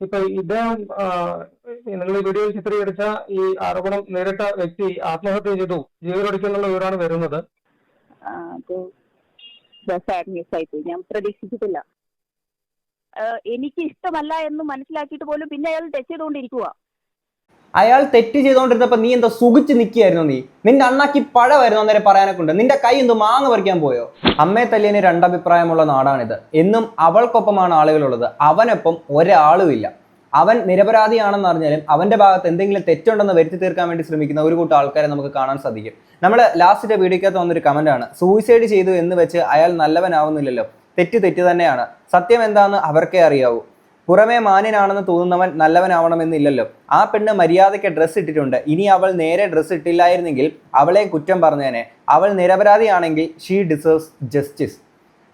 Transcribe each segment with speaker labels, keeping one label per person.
Speaker 1: ഇപ്പൊ ഇദ്ദേഹം നിങ്ങൾ ഈ വീഡിയോയിൽ ചിത്രീകരിച്ച ഈ ആരോപണം നേരിട്ട വ്യക്തി ആത്മഹത്യ ചെയ്തു ജീവനൊടുക്കുന്നുള്ള വിവരമാണ് വരുന്നത്.
Speaker 2: ഞാൻ പ്രതീക്ഷിച്ചിട്ടില്ല. എനിക്ക് ഇഷ്ടമല്ല എന്ന് മനസ്സിലാക്കിയിട്ട് പോലും പിന്നെ അയാൾ ടച്ച് ചെയ്തുകൊണ്ടിരിക്കുക
Speaker 3: അയാൾ തെറ്റ് ചെയ്തുകൊണ്ടിരുന്നപ്പോൾ നീ എന്താ സുഖിച്ച് നിൽക്കുകയായിരുന്നു നീ? നിന്റെ അണ്ണാക്കി പഴമായിരുന്നു അന്നേരം പറയാനൊക്കെ ഉണ്ട്. നിന്റെ കൈ എന്തോ മാങ്ങ പറിക്കാൻ പോയോ? അമ്മയെ തല്ലിയന് രണ്ടഭിപ്രായമുള്ള നാടാണിത്. എന്നും അവൾക്കൊപ്പമാണ് ആളുകളുള്ളത്. അവനൊപ്പം ഒരാളുമില്ല അവൻ നിരപരാധിയാണെന്ന് അറിഞ്ഞാലും അവന്റെ ഭാഗത്ത് എന്തെങ്കിലും തെറ്റുണ്ടെന്ന് വരുത്തി തീർക്കാൻ വേണ്ടി ശ്രമിക്കുന്ന ഒരു കൂട്ടം ആൾക്കാരെ നമുക്ക് കാണാൻ സാധിക്കും. നമ്മൾ ലാസ്റ്റിന്റെ വീഡിയോക്കകത്ത് വന്നൊരു ആണ്. സൂയിസൈഡ് ചെയ്തു എന്ന് വെച്ച് അയാൾ നല്ലവനാവുന്നില്ലല്ലോ. തെറ്റ് തെറ്റ് തന്നെയാണ്. സത്യം എന്താണെന്ന് അവർക്കേ അറിയാവൂ. പുറമേ മാന്യനാണെന്ന് തോന്നുന്നവൻ നല്ലവനാവണമെന്നില്ലല്ലോ. ആ പെണ്ണ് മര്യാദയ്ക്ക് ഡ്രസ്സ് ഇട്ടിട്ടുണ്ട്. ഇനി അവൾ നേരെ ഡ്രസ്സ് ഇട്ടില്ലായിരുന്നെങ്കിൽ അവളെ കുറ്റം പറഞ്ഞേനെ. അവൾ നിരപരാധിയാണെങ്കിൽ ഷീ ഡിസേർവ്സ് ജസ്റ്റിസ്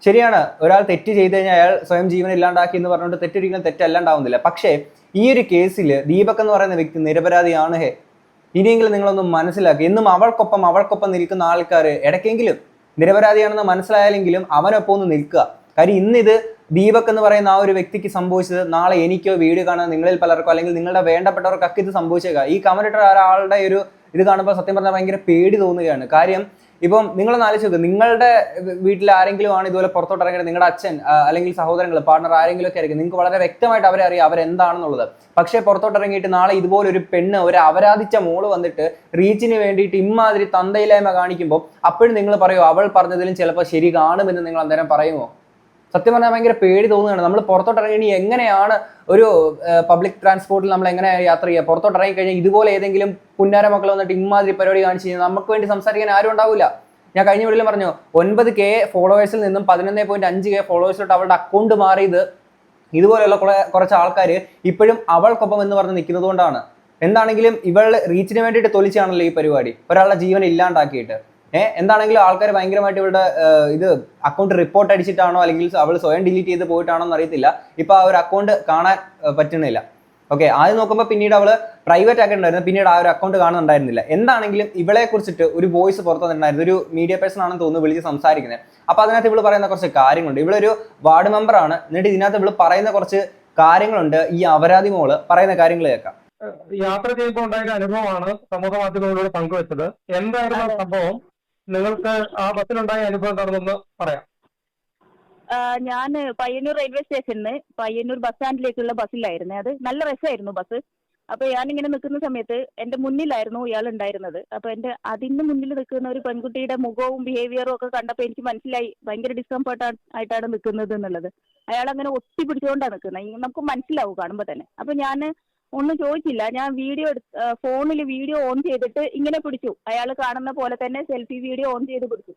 Speaker 3: ശരിയാണ്. ഒരാൾ തെറ്റ് ചെയ്ത് കഴിഞ്ഞാൽ അയാൾ സ്വയം ജീവൻ ഇല്ലാണ്ടാക്കി എന്ന് പറഞ്ഞുകൊണ്ട് തെറ്റൊരിക്കലും തെറ്റല്ലാണ്ടാവുന്നില്ല. പക്ഷേ ഈ ഒരു കേസിൽ ദീപക് എന്ന് പറയുന്ന വ്യക്തി നിരപരാധിയാണ് ഹേ. ഇനിയെങ്കിലും നിങ്ങളൊന്ന് മനസ്സിലാക്കി. എന്നും അവൾക്കൊപ്പം അവൾക്കൊപ്പം നിൽക്കുന്ന ആൾക്കാർ ഇടയ്ക്കെങ്കിലും നിരപരാധിയാണെന്ന് മനസ്സിലായാലെങ്കിലും അവനൊപ്പം ഒന്ന് നിൽക്കുക. കാര്യം ഇന്നിത് ദീപക് എന്ന് പറയുന്ന ആ ഒരു വ്യക്തിക്ക് സംഭവിച്ചത് നാളെ എനിക്കോ വീഡിയോ കാണാൻ നിങ്ങളിൽ പലർക്കോ അല്ലെങ്കിൽ നിങ്ങളുടെ വേണ്ടപ്പെട്ടവർക്കൊക്കെ ഇത് സംഭവിച്ചേക്കാം. ഈ കമന്റിട്ട ഒരാളുടെ ഒരു ഇത് കാണുമ്പോൾ സത്യം പറഞ്ഞാൽ ഭയങ്കര പേടി തോന്നുകയാണ്. കാര്യം ഇപ്പം നിങ്ങളൊന്ന് ആലോചിച്ച് നിങ്ങളുടെ വീട്ടിൽ ആരെങ്കിലും ആണ് ഇതുപോലെ പുറത്തോട്ട് ഇറങ്ങിയത് നിങ്ങളുടെ അച്ഛൻ അല്ലെങ്കിൽ സഹോദരങ്ങൾ പാർട്ണർ ആരെങ്കിലും ഒക്കെ ആയിരിക്കും. നിങ്ങൾക്ക് വളരെ വ്യക്തമായിട്ട് അവരെ അറിയാം അവരെന്താണെന്നുള്ളത്. പക്ഷേ പുറത്തോട്ട് ഇറങ്ങിയിട്ട് നാളെ ഇതുപോലെ ഒരു പെണ്ണ് ഒരു അപരാധിച്ച മോൾ വന്നിട്ട് റീച്ചിന് വേണ്ടിയിട്ട് ഇമ്മാതിരി തന്തയില്ലായ്മ കാണിക്കുമ്പോൾ അപ്പോഴും നിങ്ങൾ പറയുമോ അവൾ പറഞ്ഞതിലും ചിലപ്പോൾ ശരി കാണുമെന്ന് നിങ്ങൾ അന്നേരം പറയുമോ സത്യം പറഞ്ഞാൽ ഭയങ്കര പേടി തോന്നുകയാണ്. നമ്മൾ പുറത്തോട്ട് ഇറങ്ങി എങ്ങനെയാണ് ഒരു പബ്ലിക് ട്രാൻസ്പോർട്ടിൽ നമ്മൾ എങ്ങനെ യാത്ര ചെയ്യുക? പുറത്തോട്ട് ഇറങ്ങി കഴിഞ്ഞാൽ ഇതുപോലെ ഏതെങ്കിലും പുന്നാര മക്കൾ വന്നിട്ട് ഇമാതിരി പരിപാടി കാണിച്ചു കഴിഞ്ഞാൽ നമുക്ക് വേണ്ടി സംസാരിക്കാൻ ആരും ഉണ്ടാവില്ല ഞാൻ കഴിഞ്ഞ വീട്ടിലും പറഞ്ഞു ഒൻപത് കെ ഫോളോവേഴ്സിൽ നിന്നും പതിനൊന്ന് പോയിന്റ് അഞ്ച് കെ ഫോളോവേഴ്സിലോട്ട് അവളുടെ അക്കൗണ്ട് മാറിയത് ഇതുപോലെയുള്ള കുറെ കുറച്ച് ആൾക്കാർ ഇപ്പോഴും അവൾക്കൊപ്പം എന്ന് പറഞ്ഞ് നിൽക്കുന്നത് കൊണ്ടാണ് എന്താണെങ്കിലും ഇവൾ റീച്ചിന് വേണ്ടിയിട്ട് തൊലിച്ചാണല്ലോ ഈ പരിപാടി. ഒരാളുടെ ജീവൻ ഇല്ലാണ്ടാക്കിയിട്ട്. ഏഹ് എന്താണെങ്കിലും ആൾക്കാർ ഭയങ്കരമായിട്ട് ഇവരുടെ ഇത് അക്കൗണ്ട് റിപ്പോർട്ട് അടിച്ചിട്ടാണോ അല്ലെങ്കിൽ അവൾ സ്വയം ഡിലീറ്റ് ചെയ്ത് പോയിട്ടാണോ എന്ന് അറിയത്തില്ല. ഇപ്പൊ ആ ഒരു അക്കൗണ്ട് കാണാൻ പറ്റണില്ല ഓക്കെ ആദ്യം നോക്കുമ്പോൾ പിന്നീട് അവൾ പ്രൈവറ്റ് ആക്കി ഉണ്ടായിരുന്നു. പിന്നീട് ആ ഒരു അക്കൗണ്ട് കാണുന്നുണ്ടായിരുന്നില്ല. എന്താണെങ്കിലും ഇവളെ കുറിച്ചിട്ട് ഒരു വോയിസ് പുറത്തു ഒരു മീഡിയ പേഴ്സൺ ആണെന്ന് തോന്നുന്നു വിളിച്ച് സംസാരിക്കുന്നത് അപ്പൊ അതിനകത്ത് ഇവൾ പറയുന്ന കുറച്ച് കാര്യങ്ങളുണ്ട്. ഇവളൊരു വാർഡ് മെമ്പർ ആണ്. എന്നിട്ട് ഇതിനകത്ത് ഇവൾ പറയുന്ന കുറച്ച് കാര്യങ്ങളുണ്ട്. ഈ അപരാധി മോൾ പറയുന്ന കാര്യങ്ങൾ കേൾക്കാം.
Speaker 1: യാത്ര ചെയ്യുമ്പോൾ ഉണ്ടായ അനുഭവമാണ് സമൂഹ മാധ്യമങ്ങളിലൂടെ പങ്കുവച്ചത്. എന്തായിരുന്നു സംഭവം? നിങ്ങൾക്ക് ആ ബസ്സിലുണ്ടായ അനുഭവം എന്താണെന്നൊന്ന് പറയാം.
Speaker 2: ഞാൻ പയ്യന്നൂർ റെയിൽവേ സ്റ്റേഷനിൽ പയ്യന്നൂർ ബസ് സ്റ്റാൻഡിലേക്കുള്ള ബസ്സിലായിരുന്നു. അത് നല്ല രസമായിരുന്നു ബസ്. അപ്പൊ ഞാനിങ്ങനെ നിൽക്കുന്ന സമയത്ത് എന്റെ മുന്നിലായിരുന്നു ഇയാൾ ഉണ്ടായിരുന്നത് അപ്പൊ എന്റെ അതിന് മുന്നിൽ നിൽക്കുന്ന ഒരു പെൺകുട്ടിയുടെ മുഖവും ബിഹേവിയറും ഒക്കെ കണ്ടപ്പോൾ എനിക്ക് മനസ്സിലായി ഭയങ്കര ഡിസ്കംഫർട്ട് ആയിട്ടാണ് നിൽക്കുന്നത് എന്നുള്ളത്. അയാൾ അങ്ങനെ ഒട്ടി പിടിച്ചുകൊണ്ടാണ് നിൽക്കുന്നത്. നമുക്ക് മനസ്സിലാവും കാണുമ്പോൾ തന്നെ. അപ്പൊ ഞാൻ ഒന്നും ചോദിച്ചില്ല. ഞാൻ വീഡിയോ ഫോണിൽ വീഡിയോ ഓൺ ചെയ്തിട്ട് ഇങ്ങനെ പിടിച്ചു. അയാൾ കാണുന്ന പോലെ തന്നെ സെൽഫി വീഡിയോ ഓൺ ചെയ്ത് പിടിച്ചു.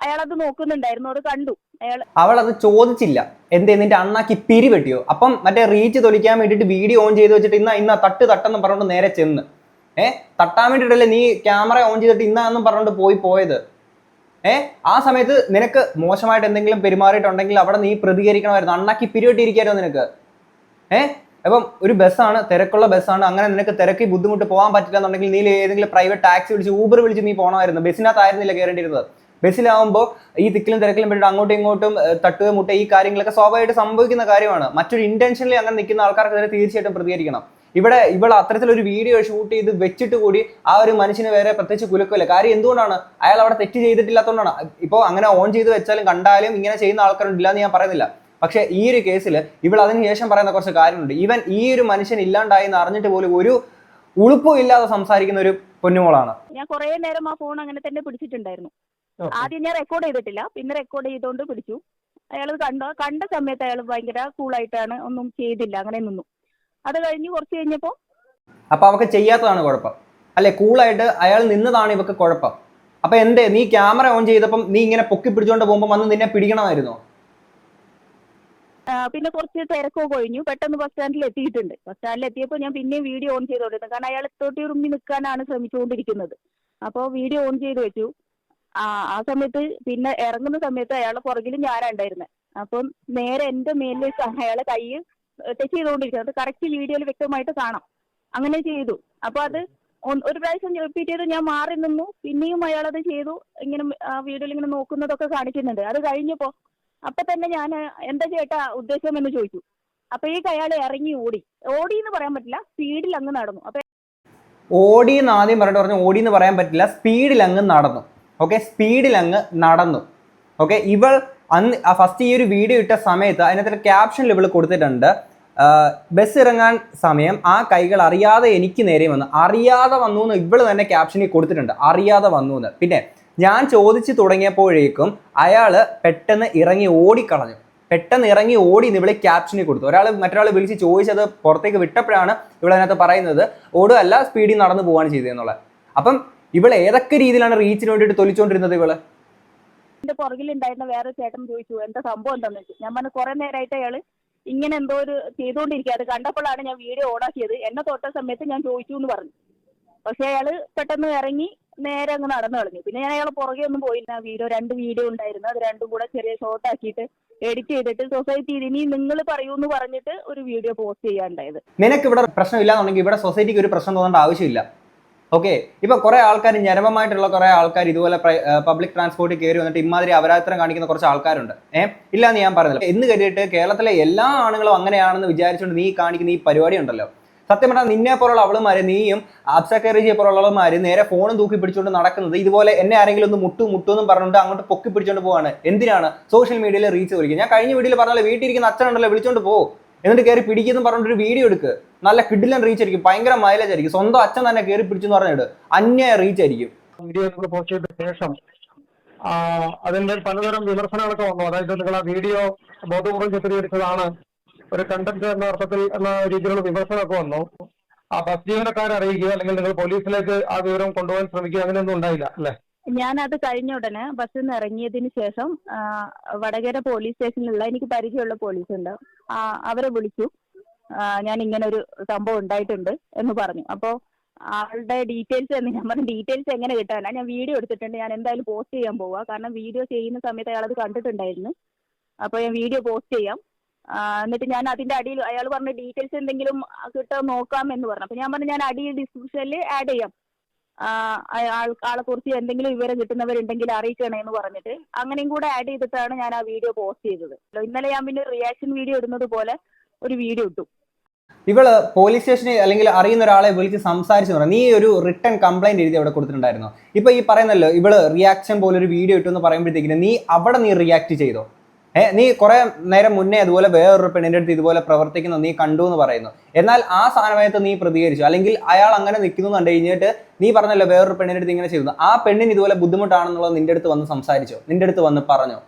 Speaker 2: അയാൾ അത് നോക്കുന്നുണ്ടായിരുന്നു. അത് കണ്ടു. അയാൾ
Speaker 3: അവൾ അത് ചോദിച്ചില്ല. എന്തേ നിന്റെ അണ്ണാക്കി പിരി വെട്ടിയോ? അപ്പം മറ്റേ റീച്ച് തൊലിക്കാൻ വേണ്ടിയിട്ട് വീഡിയോ ഓൺ ചെയ്ത് വെച്ചിട്ട് ഇന്ന ഇന്ന തട്ട് തട്ടെന്ന് പറഞ്ഞുകൊണ്ട് നേരെ ചെന്ന്. ഏ? തട്ടാൻ വേണ്ടിയിട്ടല്ലേ നീ ക്യാമറ ഓൺ ചെയ്തിട്ട് ഇന്നാന്നും പറഞ്ഞുകൊണ്ട് പോയി പോയത്? ഏ? ആ സമയത്ത് നിനക്ക് മോശമായിട്ട് എന്തെങ്കിലും പെരുമാറിയിട്ടുണ്ടെങ്കിൽ അവിടെ നീ പ്രതികരിക്കണമായിരുന്നു. അണ്ണാക്കി പിരിവെട്ടിയിരിക്കായിരുന്നു നിനക്ക്? ഏ? അപ്പം ഒരു ബസ്സാണ് തിരക്കുള്ള ബസ്സാണ് അങ്ങനെ നിനക്ക് തിരക്കി ബുദ്ധിമുട്ട് പോകാൻ പറ്റില്ല എന്നുണ്ടെങ്കിൽ നീ ഏതെങ്കിലും പ്രൈവറ്റ് ടാക്സി വിളിച്ച് ഊബർ വിളിച്ച് നീ പോകണമായിരുന്നു ബസ്സിനകത്തായിരുന്നില്ല കയറേണ്ടിയിരുന്നത് ബസ്സിലാവുമ്പോൾ ഈ തിക്കിലും തിരക്കിലും പെട്ടിട്ട് അങ്ങോട്ടും ഇങ്ങോട്ടും തട്ടുക മുട്ട ഈ കാര്യങ്ങളൊക്കെ സ്വാഭാവികമായിട്ട് സംഭവിക്കുന്ന കാര്യമാണ്. മറ്റൊരു ഇന്റൻഷനിൽ അങ്ങനെ നിൽക്കുന്ന ആൾക്കാർക്കെതിരെ തീർച്ചയായിട്ടും പ്രതികരിക്കണം. ഇവിടെ ഇവൾ അത്തരത്തിലൊരു വീഡിയോ ഷൂട്ട് ചെയ്ത് വെച്ചിട്ട് കൂടി ആ ഒരു മനുഷ്യന് വേറെ പ്രത്യേകിച്ച് കുലുക്കില്ല കാര്യം എന്തുകൊണ്ടാണ്? അയാൾ അവിടെ തെറ്റ് ചെയ്തിട്ടില്ലാത്തതുകൊണ്ടാണ്. ഇപ്പോൾ അങ്ങനെ ഓൺ ചെയ്ത് വെച്ചാലും കണ്ടാലും ഇങ്ങനെ ചെയ്യുന്ന ആൾക്കാരുണ്ടില്ല എന്ന് ഞാൻ പറയുന്നില്ല. പക്ഷേ ഈ ഒരു കേസിൽ ഇവൾ അതിനുശേഷം പറയുന്ന കുറച്ച് കാര്യങ്ങളുണ്ട്. ഈവൻ ഈ ഒരു മനുഷ്യൻ ഇല്ലാണ്ടായി എന്ന് അറിഞ്ഞിട്ട് പോലും ഒരു ഉളുപ്പും ഇല്ലാതെ സംസാരിക്കുന്ന ഒരു പൊന്നുമോളാണ്.
Speaker 2: ഞാൻ കുറേ നേരം ആ ഫോൺ അങ്ങനെ തന്നെ പിടിച്ചിട്ടുണ്ടായിരുന്നു. ആദ്യം ഞാൻ റെക്കോർഡ് ചെയ്തിട്ടില്ല. പിന്നെ റെക്കോർഡ് ചെയ്തുകൊണ്ട് പിടിച്ചു. അയാൾ കണ്ട കണ്ട സമയത്ത് അയാൾ ഭയങ്കര കൂളായിട്ടാണ് ഒന്നും ചെയ്തില്ല. അങ്ങനെ നിന്നു. അത് കഴിഞ്ഞ് കുറച്ച് കഴിഞ്ഞപ്പോൾ
Speaker 3: അപ്പൊ അവക്ക് ചെയ്യാത്തതാണ് കുഴപ്പം. അല്ലെ കൂളായിട്ട് അയാൾ നിന്നതാണ് ഇവക്ക് കുഴപ്പം. അപ്പൊ എന്തേ നീ ക്യാമറ ഓൺ ചെയ്തപ്പം നീ ഇങ്ങനെ പൊക്കി പിടിച്ചോണ്ട് പോകുമ്പോൾ വന്ന് നിന്നെ പിടിക്കണമായിരുന്നോ?
Speaker 2: പിന്നെ കുറച്ച് തിരക്കൊക്കെ കഴിഞ്ഞു. പെട്ടെന്ന് ബസ് സ്റ്റാൻഡിൽ എത്തിയിട്ടുണ്ട്. ബസ് സ്റ്റാൻഡിൽ എത്തിയപ്പോൾ ഞാൻ പിന്നെയും വീഡിയോ ഓൺ ചെയ്തോണ്ടിരുന്നു കാരണം അയാൾ തൊട്ടി ഉറുമ്പി നിൽക്കാനാണ് ശ്രമിച്ചുകൊണ്ടിരിക്കുന്നത്. അപ്പോൾ വീഡിയോ ഓൺ ചെയ്ത് വെച്ചു. ആ ആ സമയത്ത് പിന്നെ ഇറങ്ങുന്ന സമയത്ത് അയാളെ പുറകിൽ ഞാനാ ഉണ്ടായിരുന്നത് അപ്പം നേരെ എന്റെ മേലിലേക്കാണ് അയാളെ കൈ ടച്ച് ചെയ്തുകൊണ്ടിരിക്കുന്നത് അത് കറക്റ്റ് വീഡിയോയിൽ വ്യക്തമായിട്ട് കാണാം. അങ്ങനെ ചെയ്തു. അപ്പൊ അത് ഒരു പ്രാവശ്യം റിപ്പീറ്റ് ചെയ്ത് ഞാൻ മാറി നിന്നു. പിന്നെയും അയാൾ അത് ചെയ്തു. ഇങ്ങനെ വീഡിയോയിൽ ഇങ്ങനെ നോക്കുന്നതൊക്കെ കാണിക്കുന്നുണ്ട്. അത് കഴിഞ്ഞപ്പോ അപ്പൊ തന്നെ ഞാൻ എന്താ ചേട്ടാ ഉദ്ദേശം എന്ന് ചോദിച്ചു ഈ അയാൾ ഇറങ്ങി ഓടി. ഓടി എന്ന് പറയാൻ പറ്റില്ല സ്പീഡിൽ അങ്ങ് നടന്നു. അപ്പൊ
Speaker 3: ഓടി എന്ന് ആദ്യം പറഞ്ഞിട്ട് പറഞ്ഞു ഓടി എന്ന് പറയാൻ പറ്റില്ല സ്പീഡിൽ അങ്ങ് നടന്നു. ഓക്കെ സ്പീഡിൽ അങ്ങ് നടന്നു. ഓക്കെ ഇവൾ അന്ന് ഫസ്റ്റ് ഈ ഒരു വീഡിയോ ഇട്ട സമയത്ത് അതിനകത്ത് ക്യാപ്ഷനിൽ ഇവൾ കൊടുത്തിട്ടുണ്ട്. ബസ് ഇറങ്ങാൻ സമയം ആ കൈകൾ അറിയാതെ എനിക്ക് നേരെ വന്നു. അറിയാതെ വന്നു എന്ന് ഇവൾ തന്നെ ക്യാപ്ഷനിൽ കൊടുത്തിട്ടുണ്ട്. അറിയാതെ വന്നു എന്ന്. പിന്നെ ഞാൻ ചോദിച്ചു തുടങ്ങിയപ്പോഴേക്കും അയാൾ പെട്ടെന്ന് ഇറങ്ങി ഓടിക്കളഞ്ഞു. പെട്ടെന്ന് ഇറങ്ങി ഓടി ഇവളെ ക്യാപ്ഷനിൽ കൊടുത്തു. ഒരാൾ മറ്റൊരാൾ വിളിച്ച് ചോദിച്ചത് പുറത്തേക്ക് വിട്ടപ്പോഴാണ് ഇവിടെ അതിനകത്ത് പറയുന്നത് ഓടുകയല്ല സ്പീഡിൽ നടന്നു പോവാണ് ചെയ്തതെന്നുള്ളത് അപ്പം ഇവൾ ഏതൊക്കെ രീതിയിലാണ് റീച്ചിന് വേണ്ടിയിട്ട് തൊലിച്ചുകൊണ്ടിരുന്നത് ഇവൾ?
Speaker 2: എന്റെ പുറകിലുണ്ടായിരുന്ന വേറെ ചേട്ടൻ ചോദിച്ചു എന്താ സംഭവം എന്താന്ന് വെച്ചു? ഞാൻ പറഞ്ഞു കുറെ നേരമായിട്ട് അയാൾ ഇങ്ങനെ എന്തോ ഒരു ചെയ്തുകൊണ്ടിരിക്കുക അത് കണ്ടപ്പോഴാണ് ഞാൻ വീഡിയോ ഓണാക്കിയത്. എന്നെ തൊട്ട സമയത്ത് ഞാൻ ചോദിച്ചു എന്ന് പറഞ്ഞു. പക്ഷെ അയാൾ പെട്ടെന്ന് ഇറങ്ങി നേരെ അങ്ങ് നടന്നു കളഞ്ഞു. പിന്നെ ഞാൻ അയാളെ പുറകെ ഒന്നും പോയില്ല. വീഡിയോ രണ്ട് വീഡിയോ ഉണ്ടായിരുന്നു. അത് രണ്ടും കൂടെ ചെറിയ ഷോർട്ട് ആക്കിയിട്ട് എഡിറ്റ് ചെയ്തിട്ട് സൊസൈറ്റി ഇനി നിങ്ങൾ പറയൂ എന്ന് പറഞ്ഞിട്ട് ഒരു വീഡിയോ പോസ്റ്റ് ചെയ്യാണ്ടായത്
Speaker 3: നിനക്ക് ഇവിടെ പ്രശ്നമില്ലാന്നുണ്ടെങ്കിൽ ഇവിടെ സൊസൈറ്റിക്ക് ഒരു പ്രശ്നം തോന്നേണ്ട ആവശ്യമില്ല. ഓക്കെ ഇപ്പൊ കുറെ ആൾക്കാർ ഞരമമായിട്ടുള്ള കുറെ ആൾക്കാർ ഇതുപോലെ പബ്ലിക് ട്രാൻസ്പോർട്ടിൽ കയറി വന്നിട്ട് ഇമാതിരി അപരാധത്തരം കാണിക്കുന്ന കുറച്ച് ആൾക്കാരുണ്ട്. ഏഹ് ഇല്ലാന്ന് ഞാൻ പറഞ്ഞില്ല. എന്ന് കരുതിയിട്ട് കേരളത്തിലെ എല്ലാ ആണുങ്ങളും അങ്ങനെയാണെന്ന് വിചാരിച്ചുകൊണ്ട് നീ കാണിക്കുന്ന ഈ പരിപാടി ഉണ്ടല്ലോ. സത്യം പറഞ്ഞാൽ നിന്നെ പോലുള്ള അവളുമാര് നീയും ആബ്സക്കറിജിയെ പോലുള്ള അവളുമാര് നേരെ ഫോണും തൂക്കി പിടിച്ചുകൊണ്ട് നടക്കുന്നത് ഇതുപോലെ എന്നെ ആരെങ്കിലും ഒന്ന് മുട്ടു മുട്ടു എന്ന് പറഞ്ഞുകൊണ്ട് അങ്ങോട്ട് പൊക്കി പിടിച്ചുകൊണ്ട് പോവാണ്. എന്തിനാണ്? സോഷ്യൽ മീഡിയയിൽ റീച്ച് വിളിക്കുക ഞാൻ കഴിഞ്ഞ വീഡിയോയിൽ പറഞ്ഞാൽ വീട്ടിലിരിക്കുന്ന അച്ഛനുണ്ടല്ലോ വിളിച്ചോണ്ട് പോ. എന്നിട്ട് കയറി പിടിക്കുന്നു പറഞ്ഞിട്ട് ഒരു വീഡിയോ എടുക്ക്. നല്ല കിഡിലൻ റീച്ച് ആയിരിക്കും. ഭയങ്കര മൈലേജ് ആയിരിക്കും. സ്വന്തം അച്ഛൻ തന്നെ കയറി പിടിച്ചെന്ന് പറഞ്ഞിട്ട് അന്യായ റീച്ച് ആയിരിക്കും.
Speaker 1: പോസ്റ്റ് ചെയ്ത ശേഷം അതിന്റെ പലതരം വിമർശനങ്ങളൊക്കെ വന്നു. അതായത് നിങ്ങൾ ആ വീഡിയോ ബോധപൂർവം ചിത്രീകരിച്ചതാണ്. ഒരു കണ്ടന്റ് എന്ന അർത്ഥത്തിൽ എന്ന രീതിയിലുള്ള വിമർശനമൊക്കെ വന്നു. ആ ബസ് ജീവനക്കാരെ അറിയിക്കുക അല്ലെങ്കിൽ നിങ്ങൾ പോലീസിലേക്ക് ആ വിവരം കൊണ്ടുപോകാൻ ശ്രമിക്കുക അങ്ങനെയൊന്നും ഉണ്ടായില്ല അല്ലെ?
Speaker 2: ഞാൻ അത് കഴിഞ്ഞ ഉടനെ ബസ്സിൽ നിന്ന് ഇറങ്ങിയതിന് ശേഷം വടകര പോലീസ് സ്റ്റേഷനിലുള്ള എനിക്ക് പരിചയമുള്ള പോലീസ് ഉണ്ട്. അവരെ വിളിച്ചു. ഞാൻ ഇങ്ങനെ ഒരു സംഭവം ഉണ്ടായിട്ടുണ്ട് എന്ന് പറഞ്ഞു. അപ്പോൾ ആളുടെ ഡീറ്റെയിൽസ് എന്ന് ഞാൻ പറഞ്ഞു ഡീറ്റെയിൽസ് എങ്ങനെ കിട്ടാനാ? ഞാൻ വീഡിയോ എടുത്തിട്ടുണ്ട്. ഞാൻ എന്തായാലും പോസ്റ്റ് ചെയ്യാൻ പോവാ. കാരണം വീഡിയോ ചെയ്യുന്ന സമയത്ത് അയാൾ അത് കണ്ടിട്ടുണ്ടായിരുന്നു. അപ്പോൾ ഞാൻ വീഡിയോ പോസ്റ്റ് ചെയ്യാം. എന്നിട്ട് ഞാൻ അതിന്റെ അടിയിൽ അയാൾ പറഞ്ഞ ഡീറ്റെയിൽസ് എന്തെങ്കിലും കിട്ടാൻ നോക്കാം എന്ന് പറഞ്ഞു. അപ്പൊ ഞാൻ പറഞ്ഞു ഞാൻ അടിയിൽ ഡിസ്ക്രിപ്ഷനിൽ ആഡ് ചെയ്യാം. ആളെ കുറിച്ച് എന്തെങ്കിലും വിവരം കിട്ടുന്നവരുണ്ടെങ്കിൽ അറിയിക്കണേ എന്ന് പറഞ്ഞിട്ട് അങ്ങനെയും കൂടെ ആഡ് ചെയ്തിട്ടാണ് ഞാൻ ആ വീഡിയോ പോസ്റ്റ് ചെയ്തത്. ഇന്നലെ ഞാൻ പിന്നെ റിയാക്ഷൻ വീഡിയോ ഇടുന്നത് പോലെ ഒരു വീഡിയോ ഇട്ടു.
Speaker 3: ഇവൾ പോലീസ് സ്റ്റേഷനിൽ അല്ലെങ്കിൽ അറിയുന്ന ഒരാളെ വിളിച്ച് സംസാരിച്ചു പറഞ്ഞു. നീ ഒരു റിട്ടേൺ കംപ്ലൈന്റ് എഴുതി അവിടെ കൊടുത്തിട്ടുണ്ടായിരുന്നു? ഇപ്പൊ ഈ പറയുന്നല്ലോ ഇവൾ റിയാക്ഷൻ പോലെ ഒരു വീഡിയോ ഇട്ടു എന്ന് പറയുമ്പോഴത്തേക്കിന് നീ അവിടെ നീ റിയാക്ട് ചെയ്തോ? ഏ നീ കുറെ നേരം മുന്നേ അതുപോലെ വേറൊരു പെണ്ണിന്റെ അടുത്ത് ഇതുപോലെ പ്രവർത്തിക്കുന്നു നീ കണ്ടു എന്ന് പറയുന്നു. എന്നാൽ ആ സമയത്ത് നീ പ്രതികരിച്ചു. അല്ലെങ്കിൽ അയാൾ അങ്ങനെ നിൽക്കുന്നു കണ്ടു കഴിഞ്ഞിട്ട് നീ പറഞ്ഞല്ലോ വേറൊരു പെണ്ണിന്റെ അടുത്ത് ഇങ്ങനെ ചെയ്യുന്നു. ആ പെണ്ണിന് ഇതുപോലെ ബുദ്ധിമുട്ടാണെന്നുള്ളത് നിന്റെ അടുത്ത് വന്ന് സംസാരിച്ചോ? നിന്റെ അടുത്ത് വന്ന് പറഞ്ഞോ?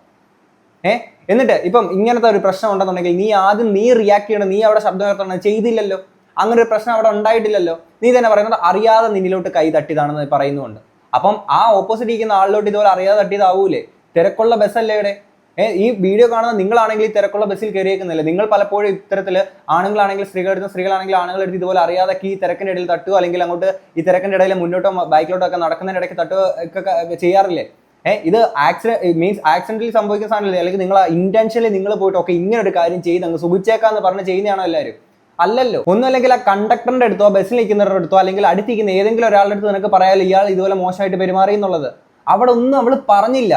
Speaker 3: ഏ എന്നിട്ട് ഇപ്പം ഇങ്ങനത്തെ ഒരു പ്രശ്നം ഉണ്ടെന്നുണ്ടെങ്കിൽ നീ ആദ്യം നീ റിയാക്ട് ചെയ്യണം. നീ അവിടെ ശബ്ദം ഉയർത്തണം. ചെയ്തില്ലല്ലോ. അങ്ങനെ ഒരു പ്രശ്നം അവിടെ ഉണ്ടായിട്ടില്ലല്ലോ. നീ തന്നെ പറയുന്നത് അറിയാതെ നിന്നിലോട്ട് കൈ തട്ടിയതാണെന്ന് പറയുന്നുണ്ട്. അപ്പം ആ ഓപ്പോസിറ്റ് ഇരിക്കുന്ന ആളിലോട്ട് ഇതുപോലെ അറിയാതെ തട്ടിയതാവൂലേ? തിരക്കുള്ള ബസ്സല്ലേ ഇവിടെ? ഈ വീഡിയോ കാണുന്ന നിങ്ങളാണെങ്കിൽ ഈ തിരക്കുള്ള ബസ്സിൽ കയറിയേക്കുന്നില്ല നിങ്ങൾ പലപ്പോഴും ഇത്തരത്തിൽ ആണുങ്ങളാണെങ്കിൽ സ്ത്രീകളെടുത്ത് സ്ത്രീകളാണെങ്കിൽ ആണുങ്ങളെടുത്ത് ഇതുപോലെ അറിയാതെ ഈ തിരക്കിന്റെ ഇടയിൽ തട്ടുക അല്ലെങ്കിൽ അങ്ങോട്ട് ഈ തിരക്കിന്റെ ഇടയിൽ മുന്നോട്ടോ ബൈക്കിലോട്ടോ ഒക്കെ നടക്കുന്നതിന്റെ ഇടയ്ക്ക് തട്ടുക ഒക്കെ ചെയ്യാറില്ലേ? ഏഹ് ഇത് ആക്സിഡന്റ് മീൻസ് ആക്സിഡന്റിൽ സംഭവിക്കുന്ന സാധനമല്ലേ? അല്ലെങ്കിൽ നിങ്ങൾ ഇന്റൻഷനിൽ നിങ്ങൾ പോയിട്ട് ഒക്കെ ഇങ്ങനെ ഒരു കാര്യം ചെയ്ത് അങ്ങ് സുഖിച്ചേക്കാന്ന് പറഞ്ഞ് ചെയ്യുന്നതാണോ എല്ലാവരും അല്ലല്ലോ. ഒന്നും അല്ലെങ്കിൽ ആ കണ്ടക്ടറിന്റെ അടുത്തോ ബസ്സിൽ നിൽക്കുന്നവരുടെ അടുത്തോ അല്ലെങ്കിൽ അടുത്തിരിക്കുന്ന ഏതെങ്കിലും ഒരാളുടെ അടുത്ത് നിനക്ക് പറയാമല്ലോ ഇയാൾ ഇതുപോലെ മോശമായിട്ട് പെരുമാറി എന്നുള്ളത്. അവിടെ ഒന്നും അവൾ പറഞ്ഞില്ല.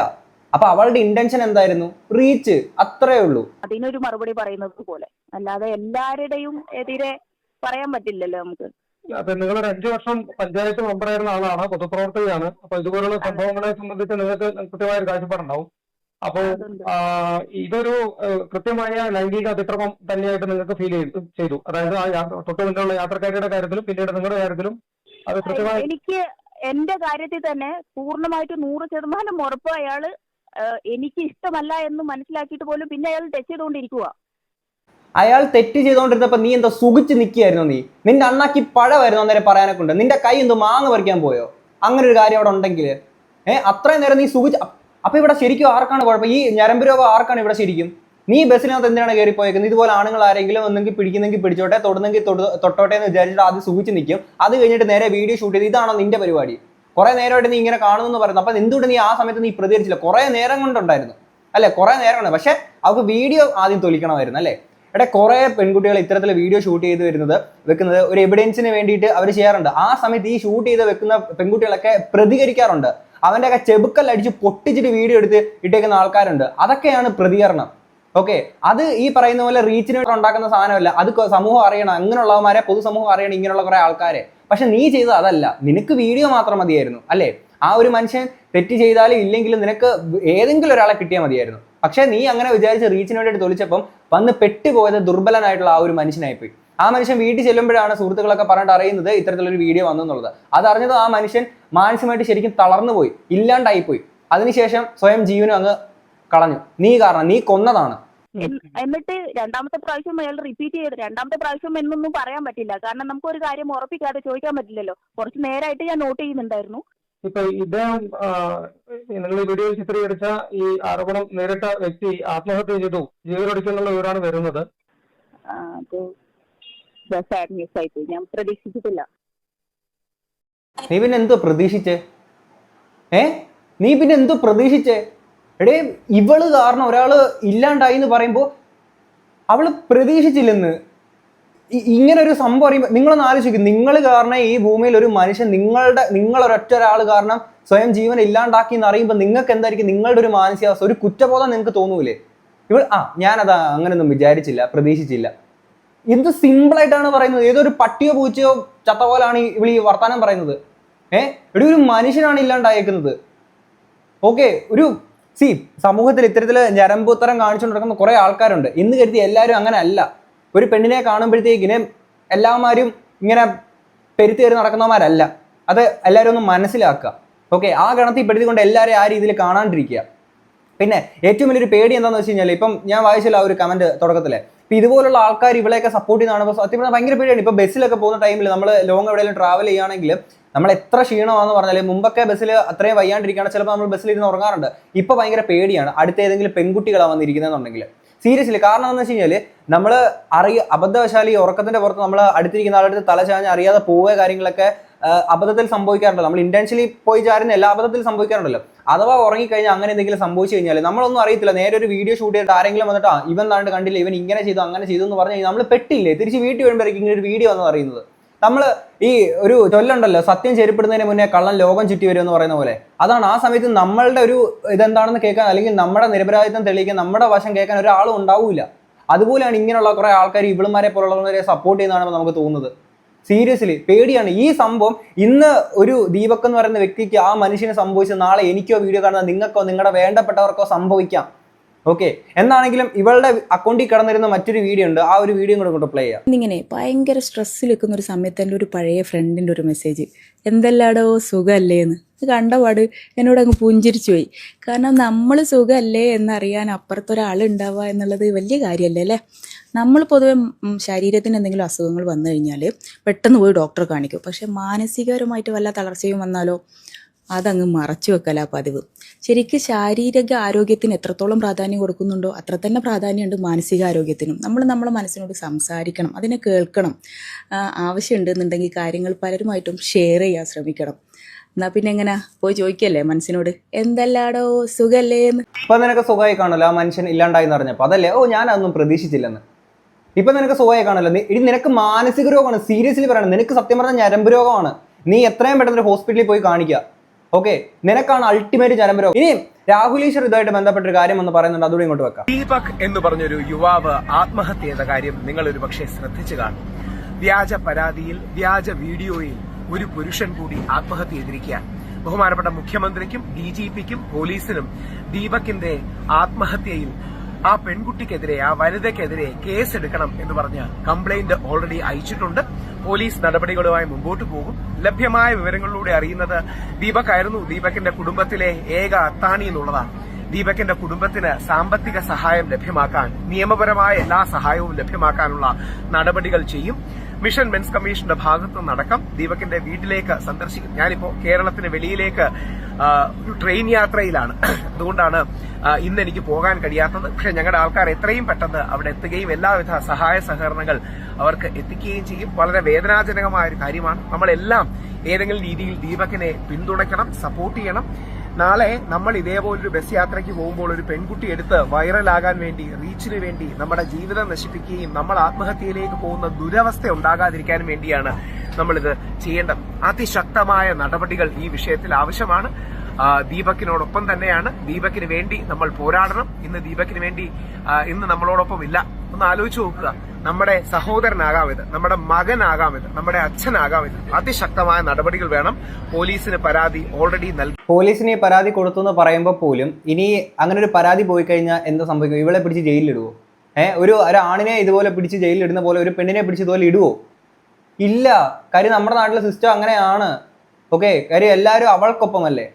Speaker 3: അപ്പൊ അവളുടെ ഇന്റൻഷൻ എന്തായിരുന്നു? റീച്ച് അത്രേ ഉള്ളൂ.
Speaker 2: അതിനൊരു മറുപടി പറയുന്നത് പോലെ. അല്ലാതെ എല്ലാവരുടെയും എതിരെ പറയാൻ പറ്റില്ലല്ലോ നമുക്ക്.
Speaker 1: അപ്പൊ നിങ്ങൾ ഒരു അഞ്ചു വർഷം പഞ്ചായത്ത് മെമ്പർ മെമ്പറായിരുന്ന ആളാണ് പൊതുപ്രവർത്തകയാണ്. അപ്പൊ ഇതുപോലുള്ള സംഭവങ്ങളെ സംബന്ധിച്ച് നിങ്ങൾക്ക് കൃത്യമായ ഒരു കാഴ്ചപ്പാടുണ്ടാവും. അപ്പോൾ ഇതൊരു കൃത്യമായ ലൈംഗിക അതിക്രമം തന്നെയായിട്ട് നിങ്ങൾക്ക് ഫീൽ ചെയ്തു ചെയ്തു. അതായത് ആ യാത്ര- തൊട്ട് മുന്നിലുള്ള യാത്രക്കാരുടെ കാര്യത്തിലും പിന്നീട് നിങ്ങളുടെ കാര്യത്തിലും അത് കൃത്യമായി
Speaker 2: എനിക്ക് എന്റെ കാര്യത്തിൽ തന്നെ പൂർണമായിട്ട് നൂറ് ശതമാനം ഉറപ്പ് അയാൾ എനിക്ക് ഇഷ്ടമല്ല എന്ന് മനസ്സിലാക്കിയിട്ട് പോലും പിന്നെ അയാൾ തെറ്റ് ചെയ്തുകൊണ്ടിരിക്കുക
Speaker 3: അയാൾ തെറ്റ് ചെയ്തുകൊണ്ടിരുന്നപ്പോ നീ എന്താ സുഖിച്ച് നിൽക്കുകയായിരുന്നു നീ? നിന്റെ അണ്ണാക്കി പഴമായിരുന്നു അന്നേരം പറയാനൊക്കെ ഉണ്ട് നിന്റെ കൈ എന്തോ മാങ്ങ പറിക്കാൻ പോയോ? അങ്ങനെ ഒരു കാര്യം അവിടെ ഉണ്ടെങ്കിൽ. ഏഹ് അത്രയും നേരം നീ സുഖിച്ച് അപ്പൊ ഇവിടെ ശരിക്കും ആർക്കാണ് കുഴപ്പം? ഈ ഞരമ്പ് രോഗം ആർക്കാണ് ഇവിടെ ശരിക്കും? നീ ബസ്സിനകത്ത് എന്തിനാണ് കയറി പോയേക്കുന്നത് ഇതുപോലെ ആണുങ്ങൾ ആരെങ്കിലും ഒന്നെങ്കിൽ പിടിക്കുന്നെങ്കിൽ പിടിച്ചോട്ടെ തൊടുന്നെങ്കിൽ തൊടു- തൊട്ടോട്ടെ എന്ന് വിചാരിച്ചിട്ട് ആദ്യം സൂചിച്ച് നിൽക്കും. അത് കഴിഞ്ഞിട്ട് നേരെ വീഡിയോ ഷൂട്ട് ചെയ്ത് ഇതാണോ നിന്റെ പരിപാടി? കുറെ നേരമായിട്ട് നീ ഇങ്ങനെ കാണുന്നു എന്ന് പറയുന്നത് അപ്പൊ എന്തുകൊണ്ട് നീ ആ സമയത്ത് നീ പ്രതികരിച്ചില്ല? കുറെ നേരം കൊണ്ടുണ്ടായിരുന്നു. അല്ലെ? കുറെ നേരം കൊണ്ട്. പക്ഷെ അവർക്ക് വീഡിയോ ആദ്യം തൊലിക്കണമായിരുന്നു അല്ലെ? എടെ കുറെ പെൺകുട്ടികൾ ഇത്തരത്തിൽ വീഡിയോ ഷൂട്ട് ചെയ്ത് വരുന്നത് വെക്കുന്നത് ഒരു എവിഡൻസിന് വേണ്ടിയിട്ട് അവർ ചെയ്യാറുണ്ട്. ആ സമയത്ത് ഈ ഷൂട്ട് ചെയ്ത് വെക്കുന്ന പെൺകുട്ടികളൊക്കെ പ്രതികരിക്കാറുണ്ട്. അവന്റെ ഒക്കെ ചെബുക്കൽ അടിച്ച് പൊട്ടിച്ചിട്ട് വീഡിയോ എടുത്ത് ഇട്ടേക്കുന്ന ആൾക്കാരുണ്ട്. അതൊക്കെയാണ് പ്രതികരണം. ഓക്കെ? അത് ഈ പറയുന്ന പോലെ റീച്ചിന് ഉണ്ടാക്കുന്ന സാധനമല്ല. അത് സമൂഹം അറിയണം. അങ്ങനെയുള്ളവന്മാരെ പൊതുസമൂഹം അറിയണം ഇങ്ങനെയുള്ള കുറെ ആൾക്കാരെ. പക്ഷെ നീ ചെയ്തത് അതല്ല. നിനക്ക് വീഡിയോ മാത്രം മതിയായിരുന്നു അല്ലേ? ആ ഒരു മനുഷ്യൻ തെറ്റ് ചെയ്താലും ഇല്ലെങ്കിലും നിനക്ക് ഏതെങ്കിലും ഒരാളെ കിട്ടിയാൽ മതിയായിരുന്നു. പക്ഷെ നീ അങ്ങനെ വിചാരിച്ച് റീച്ചിന് വേണ്ടിയിട്ട് തൊലിച്ചപ്പം വന്ന് പെട്ടുപോയത് ദുർബലനായിട്ടുള്ള ആ ഒരു മനുഷ്യനായിപ്പോയി. ആ മനുഷ്യൻ വീട്ടിൽ ചെല്ലുമ്പോഴാണ് സുഹൃത്തുക്കളൊക്കെ പറഞ്ഞിട്ട് അറിയുന്നത് ഇത്തരത്തിലൊരു വീഡിയോ വന്നു എന്നുള്ളത്. അതറിഞ്ഞത് ആ മനുഷ്യൻ മാനസികമായിട്ട് ശരിക്കും തളർന്നു പോയി ഇല്ലാണ്ടായിപ്പോയി. അതിനുശേഷം സ്വയം ജീവനും അങ്ങ് കളഞ്ഞു. നീ കാരണം നീ കൊന്നതാണ്.
Speaker 2: എന്നിട്ട് രണ്ടാമത്തെ പ്രാവശ്യം അയാൾ റിപ്പീറ്റ് ചെയ്ത് രണ്ടാമത്തെ പ്രാവശ്യം എന്നൊന്നും പറയാൻ പറ്റില്ല. കാരണം നമുക്ക് ഒരു കാര്യം ഉറപ്പിക്കാതെ ചോദിക്കാൻ പറ്റില്ലല്ലോ. കുറച്ച് നേരമായിട്ട് ഞാൻ നോട്ട് ചെയ്യുന്നുണ്ടായിരുന്നു.
Speaker 1: ഇപ്പൊ ഇദ്ദേഹം നിങ്ങൾ ഈ വീഡിയോ ചിത്രീകരിച്ച ഈ ആരോപണം നേരിട്ട വ്യക്തി ആത്മഹത്യ ചെയ്തു. ജീവനൊടുക്കുന്നുള്ള വിവരമാണ് വരുന്നത്.
Speaker 2: സാഡ് ന്യൂസ് ആയിപ്പോയി. ഞാൻ പ്രതീക്ഷിച്ചിട്ടില്ല.
Speaker 3: നീ പിന്നെ എന്തോ പ്രതീക്ഷിച്ചേ? ഏ? നീ പിന്നെ എന്തോ പ്രതീക്ഷിച്ചേ? എടേ ഇവൾ കാരണം ഒരാൾ ഇല്ലാണ്ടായി എന്ന് പറയുമ്പോൾ അവൾ പ്രതീക്ഷിച്ചില്ലെന്ന്. ഇങ്ങനെ ഒരു സംഭവം അറിയുമ്പോൾ നിങ്ങളൊന്ന് ആലോചിക്കും. നിങ്ങൾ കാരണം ഈ ഭൂമിയിൽ ഒരു മനുഷ്യൻ നിങ്ങളുടെ നിങ്ങളൊരൊറ്റ ഒരാൾ കാരണം സ്വയം ജീവൻ ഇല്ലാണ്ടാക്കി എന്ന് അറിയുമ്പോൾ നിങ്ങൾക്ക് എന്തായിരിക്കും? നിങ്ങളുടെ ഒരു മാനസികാവസ്ഥ ഒരു കുറ്റബോധം നിങ്ങൾക്ക് തോന്നൂലേ? ഇവൾ ആ ഞാനത് അങ്ങനെയൊന്നും വിചാരിച്ചില്ല പ്രതീക്ഷിച്ചില്ല. എന്ത് സിമ്പിളായിട്ടാണ് പറയുന്നത്? ഏതൊരു പട്ടിയോ പൂച്ചയോ ചത്ത പോലാണ് ഇവൾ ഈ വർത്തമാനം പറയുന്നത്. ഏഹ് ഇവിടെ ഒരു മനുഷ്യനാണ് ഇല്ലാണ്ടായേക്കുന്നത്. ഓക്കെ ഒരു സി സമൂഹത്തിൽ ഇത്തരത്തിൽ ഞരമ്പുത്തരം കാണിച്ചുകൊണ്ടിരിക്കുന്ന കുറെ ആൾക്കാരുണ്ട്. ഇന്ന് കരുതി എല്ലാവരും അങ്ങനെ അല്ല ഒരു പെണ്ണിനെ കാണുമ്പോഴത്തേക്കിന് എല്ലാവരും ഇങ്ങനെ പെരുത്തി കയറി നടക്കുന്നവന്മാരല്ല. അത് എല്ലാവരും ഒന്ന് മനസ്സിലാക്കുക. ഓക്കെ ആ ഗണത്തിൽ പെടുത്തിക്കൊണ്ട് എല്ലാവരെയും ആ രീതിയിൽ കാണാണ്ടിരിക്കുക. പിന്നെ ഏറ്റവും വലിയൊരു പേടി എന്താണെന്ന് വെച്ച് കഴിഞ്ഞാൽ ഇപ്പം ഞാൻ വായിച്ചില്ല ആ ഒരു കമന്റ് തുടക്കത്തിൽ ഇപ്പം ഇതുപോലുള്ള ആൾക്കാർ ഇവിടെയൊക്കെ സപ്പോർട്ട് ചെയ്യുന്നതാണ് സത്യം പറഞ്ഞാൽ ഭയങ്കര പേടിയാണ്. ഇപ്പോൾ ബസ്സിലൊക്കെ പോകുന്ന ടൈമിൽ നമ്മൾ ലോങ് എവിടെയെങ്കിലും ട്രാവൽ ചെയ്യുകയാണെങ്കിൽ നമ്മൾ എത്ര ക്ഷീണമാണെന്ന് പറഞ്ഞാൽ മുമ്പൊക്കെ ബസ്സിൽ അത്രയും വയ്യാണ്ടിരിക്കുകയാണ് ചിലപ്പോൾ നമ്മൾ ബസ്സിൽ ഇരുന്ന് ഉറങ്ങാറുണ്ട്. ഇപ്പൊ ഭയങ്കര പേടിയാണ്. അടുത്ത ഏതെങ്കിലും പെൺകുട്ടികളാണ് വന്നിരിക്കുന്നതെന്നുണ്ടെങ്കിൽ. സീരിയസ്ലി കാരണം എന്താണെന്ന് വെച്ച് കഴിഞ്ഞാൽ നമ്മൾ അറിയ അബദ്ധവശാൽ ഈ ഉറക്കത്തിന്റെ പുറത്ത് നമ്മൾ അടുത്തിരിക്കുന്ന ആളുടെ തല ചാഞ്ഞ് അറിയാതെ പോവുക കാര്യങ്ങളൊക്കെ അബദ്ധത്തിൽ സംഭവിക്കാറുണ്ടല്ലോ. നമ്മൾ ഇന്റൻഷ്യലി പോയി ചാരുന്ന എല്ലാ അബദ്ധത്തിൽ സംഭവിക്കാറുണ്ടല്ലോ. അഥവാ ഉറങ്ങിക്കഴിഞ്ഞാൽ അങ്ങനെ എന്തെങ്കിലും സംഭവിച്ചു കഴിഞ്ഞാൽ നമ്മളൊന്നും അറിയത്തില്ല. നേരെ ഒരു വീഡിയോ ഷൂട്ട് ചെയ്തിട്ട് ആരെങ്കിലും വന്നിട്ട് ഇവൻ താണ്ട് കണ്ടില്ല ഇവൻ ഇങ്ങനെ ചെയ്തു അങ്ങനെ ചെയ്തു എന്ന് പറഞ്ഞു കഴിഞ്ഞാൽ നമ്മൾ പെട്ടില്ലേ? തിരിച്ച് വീട്ടിൽ വരുമ്പോഴേക്കും ഇങ്ങനെ ഒരു വീഡിയോ എന്ന് അറിയുന്നത് നമ്മൾ ഈ ഒരു ചൊല്ലുണ്ടല്ലോ സത്യം ചെരുപ്പെടുന്നതിന് മുന്നേ കള്ളൻ ലോകം ചുറ്റി വരും എന്ന് പറയുന്ന പോലെ. അതാണ് ആ സമയത്ത് നമ്മളുടെ ഒരു ഇതെന്താണെന്ന് കേൾക്കാൻ അല്ലെങ്കിൽ നമ്മുടെ നിരപരാധിത്വം തെളിയിക്കാൻ നമ്മുടെ വശം കേൾക്കാൻ ഒരാളും ഉണ്ടാവില്ല അതുപോലെയാണ് ഇങ്ങനെയുള്ള കുറെ ആൾക്കാർ ഇവിളുമാരെ പോലുള്ളവരെ സപ്പോർട്ട് ചെയ്യുന്നതാണ് നമുക്ക് തോന്നുന്നത്. സീരിയസ്ലി പേടിയാണ്. ഈ സംഭവം ഇന്ന് ഒരു ദീപക് എന്ന് പറയുന്ന വ്യക്തിക്ക് ആ മനുഷ്യനെ സംഭവിച്ചത് നാളെ എനിക്കോ വീഡിയോ കാണുന്ന നിങ്ങൾക്കോ നിങ്ങളുടെ വേണ്ടപ്പെട്ടവർക്കോ സംഭവിക്കാം. ഓക്കെ എന്നാണെങ്കിലും ഇവളുടെ അക്കൗണ്ടിൽ കിടന്നിരുന്ന മറ്റൊരു വീഡിയോ ഉണ്ട്. ആ ഒരു വീഡിയോ കൂടെ കൊണ്ട് പ്ലേ ചെയ്യാം.
Speaker 4: ഇങ്ങനെ ഭയങ്കര സ്ട്രെസ്സിൽ നിൽക്കുന്ന ഒരു സമയത്ത് എന്റെ ഒരു പഴയ ഫ്രണ്ടിന്റെ ഒരു മെസ്സേജ് എന്തെല്ലാടോ സുഖമല്ലേ എന്ന് ഇത് കണ്ടപാട് എന്നോട് അങ്ങ് പുഞ്ചിരിച്ചു പോയി. കാരണം നമ്മൾ സുഖമല്ലേ എന്നറിയാൻ അപ്പുറത്തൊരാൾ ഉണ്ടാവുക എന്നുള്ളത് വലിയ കാര്യമല്ലേ അല്ലേ? നമ്മൾ പൊതുവെ ശരീരത്തിന് എന്തെങ്കിലും അസുഖങ്ങൾ വന്നു കഴിഞ്ഞാൽ പെട്ടെന്ന് പോയി ഡോക്ടറെ കാണിക്കും. പക്ഷേ മാനസികപരമായിട്ട് വല്ല തളർച്ചയും വന്നാലോ? അതങ്ങ് മറച്ചു വെക്കലാ പതിവ്. ശരിക്കും ശാരീരിക ആരോഗ്യത്തിന് എത്രത്തോളം പ്രാധാന്യം കൊടുക്കുന്നുണ്ടോ അത്ര തന്നെ പ്രാധാന്യമുണ്ട് മാനസികാരോഗ്യത്തിനും. നമ്മൾ നമ്മളെ മനസ്സിനോട് സംസാരിക്കണം അതിനെ കേൾക്കണം. ആവശ്യമുണ്ടെന്നുണ്ടെങ്കിൽ കാര്യങ്ങൾ പലരുമായിട്ടും ഷെയർ ചെയ്യാൻ ശ്രമിക്കണം. എന്നാ പിന്നെ എങ്ങനെ? പോയി ചോദിക്കല്ലേ മനസ്സിനോട്? എന്തല്ലാടോ സുഖല്ലേ
Speaker 3: ഇപ്പൊ നിനക്ക് സുഖമായി കാണുമല്ലോ ആ മനുഷ്യൻ ഇല്ലാണ്ടായി എന്ന് പറഞ്ഞപ്പോ. അതല്ലേ? ഓ ഞാൻ അതൊന്നും പ്രതീക്ഷിച്ചില്ലെന്ന്. ഇപ്പൊ നിനക്ക് സുഖമായി കാണുമല്ലോ. നീ- ഇനി നിനക്ക് മാനസിക രോഗമാണ്. സീരിയസ്ലി പറയണം. നിനക്ക് സത്യം പറഞ്ഞ ഞരമ്പ് രോഗമാണ്. നീ എത്രയും പെട്ടെന്ന് ഹോസ്പിറ്റലിൽ പോയി കാണിക്കുക ഓക്കെ നിനക്കാണ് അൾട്ടിമേറ്റ് ഞരമ്പ് രോഗം ഇനി രാഹുൽ ഈശ്വർ ഇതുമായിട്ട് ബന്ധപ്പെട്ട ഒരു കാര്യം എന്ന് പറയുന്നുണ്ട് അതുകൂടി ഇങ്ങോട്ട് വെക്കാം.
Speaker 5: ദീപക് എന്ന് പറഞ്ഞൊരു യുവാവ് ആത്മഹത്യ ചെയ്ത കാര്യം നിങ്ങൾ ഒരു പക്ഷേ ശ്രദ്ധിച്ചു കാണും. വ്യാജ പരാതിയിൽ വ്യാജ വീഡിയോയിൽ ഒരു പുരുഷൻ കൂടി ആത്മഹത്യ ചെയ്തിരിക്കുകയാണ്. ബഹുമാനപ്പെട്ട മുഖ്യമന്ത്രിക്കും ഡി ജി പിക്കും പോലീസിനും ദീപകിന്റെ ആത്മഹത്യയിൽ ആ പെൺകുട്ടിക്കെതിരെ ആ വനിതയ്ക്കെതിരെ കേസ് എടുക്കണം എന്ന് പറഞ്ഞ് കംപ്ലൈന്റ് ഓൾറെഡി അയച്ചിട്ടുണ്ട്. പോലീസ് നടപടികളുമായി മുമ്പോട്ട് പോകും. ലഭ്യമായ വിവരങ്ങളിലൂടെ അറിയുന്നത് ദീപക് ആയിരുന്നു ദീപകിന്റെ കുടുംബത്തിലെ ഏക അത്താണി എന്നുള്ളതാണ്. ദീപകിന്റെ കുടുംബത്തിന് സാമ്പത്തിക സഹായം ലഭ്യമാക്കാൻ നിയമപരമായ എല്ലാ സഹായവും ലഭ്യമാക്കാനുള്ള നടപടികൾ ചെയ്യും. മിഷൻ മെൻസ് കമ്മീഷന്റെ ഭാഗത്തു നിന്നടക്കം ദീപകിന്റെ വീട്ടിലേക്ക് സന്ദർശിക്കും. ഞാനിപ്പോ കേരളത്തിന് വെളിയിലേക്ക് ഒരു ട്രെയിൻ യാത്രയിലാണ്. അതുകൊണ്ടാണ് ഇന്ന് എനിക്ക് പോകാൻ കഴിയാത്തത്. പക്ഷെ ഞങ്ങളുടെ ആൾക്കാർ എത്രയും പെട്ടെന്ന് അവിടെ എത്തുകയും എല്ലാവിധ സഹായ സഹകരണങ്ങൾ അവർക്ക് എത്തിക്കുകയും ചെയ്യും. വളരെ വേദനാജനകമായ ഒരു കാര്യമാണ്. നമ്മളെല്ലാം ഏതെങ്കിലും രീതിയിൽ ദീപകിനെ പിന്തുണയ്ക്കണം സപ്പോർട്ട് ചെയ്യണം. നാളെ നമ്മൾ ഇതേപോലൊരു ബസ് യാത്രയ്ക്ക് പോകുമ്പോൾ ഒരു പെൺകുട്ടി എടുത്ത് വൈറലാകാൻ വേണ്ടി റീച്ചിന് വേണ്ടി നമ്മുടെ ജീവിതം നശിപ്പിക്കുകയും നമ്മൾ ആത്മഹത്യയിലേക്ക് പോകുന്ന ദുരവസ്ഥ ഉണ്ടാകാതിരിക്കാൻ വേണ്ടിയാണ് നമ്മളിത് ചെയ്യേണ്ടത്. അതിശക്തമായ നടപടികൾ ഈ വിഷയത്തിൽ ആവശ്യമാണ്. ദീപക്കിനോടൊപ്പം തന്നെയാണ്. ദീപക്കിന് വേണ്ടി നമ്മൾ പോരാടണം. ഇന്ന് ദീപക്കിന് വേണ്ടി ഇന്ന് നമ്മളോടൊപ്പം ഇല്ല ഒന്ന് ആലോചിച്ച് നോക്കുക. നമ്മുടെ സഹോദരനാകാം ഇത് നമ്മുടെ മകനാകാം ഇത് നമ്മുടെ അച്ഛനാകാം ഇത് അതിശക്തമായ നടപടികൾ വേണം പോലീസിന് പരാതി ഓൾറെഡി നൽകി
Speaker 3: പോലീസിന് പരാതി കൊടുത്തു എന്ന് പറയുമ്പോൾ പോലും ഇനി അങ്ങനെ ഒരു പരാതി പോയി കഴിഞ്ഞാൽ എന്താ സംഭവിക്കും? ഇവളെ പിടിച്ച് ജയിലിലിടുവോ? ഏഹ് ഒരു ഒരാണിനെ ഇതുപോലെ പിടിച്ച് ജയിലിലിടുന്ന പോലെ ഒരു പെണ്ണിനെ പിടിച്ച് ഇതുപോലെ ഇടുവോ? ഇല്ല. കാര്യം നമ്മുടെ നാട്ടിലെ സിസ്റ്റം അങ്ങനെയാണ്. ഓക്കെ കാര്യം എല്ലാവരും അവൾക്കൊപ്പമല്ലേ?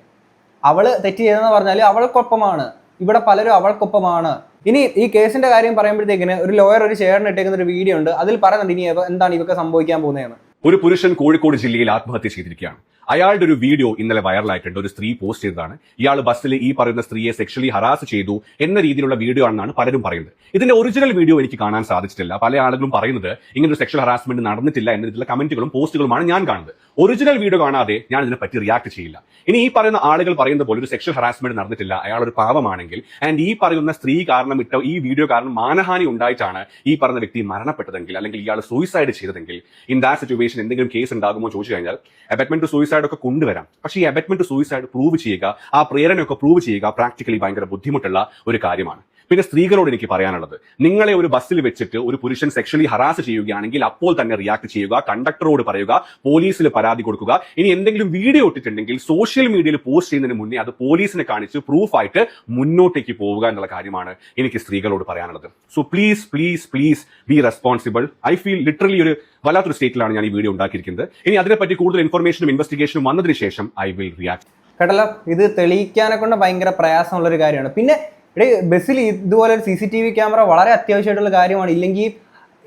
Speaker 3: അവൾ തെറ്റ് ചെയ്തെന്ന് പറഞ്ഞാൽ അവൾക്കൊപ്പമാണ്. ഇവിടെ പലരും അവൾക്കൊപ്പമാണ്. ഇനി ഈ കേസിന്റെ കാര്യം പറയുമ്പോഴത്തേക്കിന് ഒരു ലോയർ ഒരു ചേർന്ന് ഇട്ടേക്കുന്ന ഒരു വീഡിയോ ഉണ്ട്. അതിൽ പറയുന്നുണ്ട് ഇനി എന്താണ് ഇവക്ക് സംഭവിക്കാൻ പോകുന്നതെന്ന്.
Speaker 6: ഒരു പുരുഷൻ കോഴിക്കോട് ജില്ലയിൽ ആത്മഹത്യ ചെയ്തിരിക്കുകയാണ്. അയാളുടെ ഒരു വീഡിയോ ഇന്നലെ വൈറലായിട്ടുണ്ട്. ഒരു സ്ത്രീ പോസ്റ്റ് ചെയ്തതാണ്. ഇയാൾ ബസ്സിൽ ഈ പറയുന്ന സ്ത്രീയെ സെക്ഷലി ഹറാസ് ചെയ്തു എന്ന രീതിയിലുള്ള വീഡിയോ ആണെന്നാണ് പലരും പറയുന്നത്. ഇതിന്റെ ഒറിജിനൽ വീഡിയോ എനിക്ക് കാണാൻ സാധിച്ചിട്ടില്ല. പല ആളുകളും പറയുന്നത് ഇങ്ങനെ ഒരു സെക്ഷൽ ഹറാസ്മെന്റ് നടന്നിട്ടില്ല എന്ന രീതിയിലുള്ള കമന്റുകളും പോസ്റ്റുകളുമാണ് ഞാൻ കാണുന്നത്. ഒറിജിനൽ വീഡിയോ കാണാതെ ഞാൻ ഇതിനെ പറ്റി റിയാക്ട് ചെയ്യില്ല. ഇനി ഈ പറയുന്ന ആളുകൾ പറയുന്ന പോലെ ഒരു സെക്ഷൽ ഹറാസ്മെന്റ് നടന്നിട്ടില്ല. അയാൾ ഒരു പാവമാണെങ്കിൽ ആൻഡ് ഈ പറയുന്ന സ്ത്രീ കാരണം ഇട്ട ഈ വീഡിയോ കാരണം മാനഹാനി ഉണ്ടായിട്ടാണ് ഈ പറയുന്ന വ്യക്തി മരണപ്പെട്ടതെങ്കിൽ അല്ലെങ്കിൽ ഇയാൾ സൂയിസൈഡ് ചെയ്തതെങ്കിൽ ഇൻ ദാറ്റ് സിറ്റുവേഷൻ എന്തെങ്കിലും കേസ് ഉണ്ടാകുമോ ചോദിച്ചു കഴിഞ്ഞാൽ അബറ്റ്മെന്റ് ടു സൂയിസൈഡ് ഒക്കെ കൊണ്ടുവരാം. പക്ഷേ ഈ അബറ്റ്മെന്റ് സൂയിസൈഡ് പ്രൂവ് ചെയ്യുക ആ പ്രേരണയൊക്കെ പ്രൂവ് ചെയ്യുക പ്രാക്ടിക്കലി ഭയങ്കര ബുദ്ധിമുട്ടുള്ള ഒരു കാര്യമാണ്. പിന്നെ സ്ത്രീകളോട് എനിക്ക് പറയാനുള്ളത്. നിങ്ങളെ ഒരു ബസ്സിൽ വെച്ചിട്ട് ഒരു പുരുഷൻ സെക്ഷലി ഹറാസ് ചെയ്യുകയാണെങ്കിൽ അപ്പോൾ തന്നെ റിയാക്ട് ചെയ്യുക കണ്ടക്ടറോട് പറയുക പോലീസിൽ പരാതി കൊടുക്കുക. ഇനി എന്തെങ്കിലും വീഡിയോ ഇട്ടിട്ടുണ്ടെങ്കിൽ സോഷ്യൽ മീഡിയയിൽ പോസ്റ്റ് ചെയ്യുന്നതിന് മുന്നേ അത് പോലീസിനെ കാണിച്ച് പ്രൂഫായിട്ട് മുന്നോട്ടേക്ക് പോവുക എന്നുള്ള കാര്യമാണ് എനിക്ക് സ്ത്രീകളോട് പറയാനുള്ളത്. So please please please be responsible I feel literally ഒരു വല്ലാത്തൊരു സ്റ്റേറ്റിലാണ് ഞാൻ ഈ വീഡിയോ ഉണ്ടാക്കിയിരിക്കുന്നത്. ഇനി അതിനെപ്പറ്റി കൂടുതൽ ഇൻഫർമേഷനും ഇൻവെസ്റ്റിഗേഷനും വന്നതിന് ശേഷം ഐ വിൽ റിയാക്ട്
Speaker 3: കേട്ടല്ലോ? ഇത് തെളിയിക്കാനെ കൊണ്ട് ഭയങ്കര പ്രയാസമുള്ള ഒരു കാര്യമാണ്. പിന്നെ ഇവിടെ ബസ്സിൽ ഇതുപോലെ ഒരു C C T V camera വളരെ അത്യാവശ്യമായിട്ടുള്ള കാര്യമാണ്. ഇല്ലെങ്കിൽ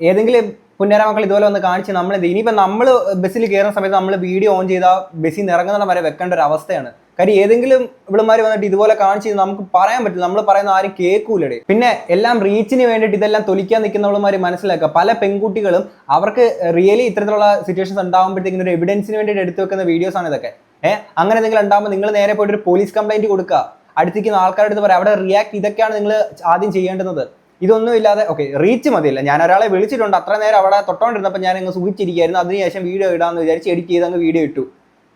Speaker 3: ഏതെങ്കിലും പുന്നര മക്കൾ ഇതുപോലെ ഒന്ന് കാണിച്ച് നമ്മൾ ഇനിയിപ്പോൾ നമ്മൾ ബസ്സിൽ കയറുന്ന സമയത്ത് നമ്മൾ വീഡിയോ ഓൺ ചെയ്താൽ ബസ്സിൽ നിന്ന് ഇറങ്ങുന്ന വരെ വെക്കേണ്ട ഒരു അവസ്ഥയാണ്. കാര്യം ഏതെങ്കിലും ഇവിളുമാർ വന്നിട്ട് ഇതുപോലെ കാണിച്ച് നമുക്ക് പറയാൻ പറ്റില്ല. നമ്മൾ പറയുന്ന ആരും കേൾക്കൂലേ പിന്നെ എല്ലാം റീച്ചിന് വേണ്ടിയിട്ട് ഇതെല്ലാം തൊലിക്കാൻ നിൽക്കുന്നവളുമാർ മനസ്സിലാക്കുക. പല പെൺകുട്ടികളും അവർക്ക് റിയലി ഇത്തരത്തിലുള്ള സിറ്റുവേഷൻസ് ഉണ്ടാകുമ്പോഴത്തേക്കും ഒരു എവിഡൻസിന് വേണ്ടിയിട്ട് എടുത്തു വെക്കുന്ന വീഡിയോസാണ് ഇതൊക്കെ. ഏഹ് അങ്ങനെ എന്തെങ്കിലും ഉണ്ടാകുമ്പോൾ നിങ്ങൾ നേരെ പോയിട്ട് ഒരു പോലീസ് കംപ്ലൈന്റ് കൊടുക്കുക. അടുത്തേക്കുന്ന ആൾക്കാരുടെ അടുത്ത് പറയാം അവിടെ റിയാക്ട് ഇതൊക്കെയാണ് നിങ്ങൾ ആദ്യം ചെയ്യേണ്ടുന്നത്. ഇതൊന്നും ഇല്ലാതെ ഓക്കെ റീച്ച് മതിയല്ല. ഞാൻ ഒരാളെ വിളിച്ചിട്ടുണ്ട് അത്ര നേരം അവിടെ തൊട്ടോണ്ടിരുന്നപ്പോൾ ഞാൻ അങ്ങ് സൂചിച്ചിരിക്കുകയായിരുന്നു അതിനുശേഷം വീഡിയോ ഇടാന്ന് വിചാരിച്ച് എഡിറ്റ് ചെയ്ത് അങ്ങ് വീഡിയോ ഇട്ടു.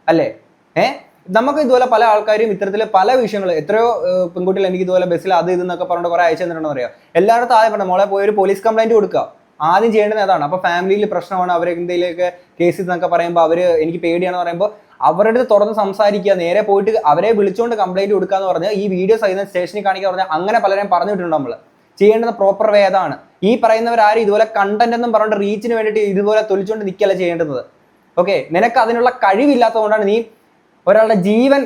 Speaker 3: അല്ലേ? ഏഹ് നമുക്ക് ഇതുപോലെ പല ആൾക്കാരും ഇത്തരത്തിൽ പല വിഷയങ്ങൾ എത്രയോ പെൺകുട്ടികൾ എനിക്ക് ഇതുപോലെ ബസ്സിൽ അത് ഇതെന്നൊക്കെ പറഞ്ഞിട്ട് കുറെ അയച്ചു തന്നിട്ടുണ്ടെന്ന് അറിയാം. എല്ലായിടത്തും ആദ്യം പറഞ്ഞു മോളെ പോയി ഒരു പോലീസ് കംപ്ലൈന്റ് കൊടുക്കുക. ആദ്യം ചെയ്യേണ്ടത് അതാണ്. അപ്പോൾ ഫാമിലിയിൽ പ്രശ്നമാണ് അവരെ എന്തെങ്കിലുമൊക്കെ കേസ് എന്നൊക്കെ പറയുമ്പോൾ അവർ എനിക്ക് പേടിയാണെന്ന് പറയുമ്പോൾ അവരുടെ തുറന്ന് സംസാരിക്കുക നേരെ പോയിട്ട് അവരെ വിളിച്ചുകൊണ്ട് കംപ്ലൈന്റ് കൊടുക്കുക എന്ന് പറഞ്ഞാൽ ഈ വീഡിയോ സഹിതം സ്റ്റേഷനിൽ കാണിക്കുക പറഞ്ഞാൽ അങ്ങനെ പലരെയും പറഞ്ഞു വിട്ടിട്ടുണ്ട് നമ്മൾ ചെയ്യേണ്ടത് പ്രോപ്പർ വേ അതാണ്. ഈ പറയുന്നവരാരും ഇതുപോലെ കണ്ടന്റ് എന്നും പറഞ്ഞിട്ട് റീച്ചിന് വേണ്ടിയിട്ട് ഇതുപോലെ തൊലിച്ചുകൊണ്ട് നിൽക്കല്ല ചെയ്യേണ്ടത് ഓക്കെ നിനക്ക് അതിനുള്ള കഴിവില്ലാത്തതുകൊണ്ടാണ് നീ ഒരാളുടെ ജീവൻ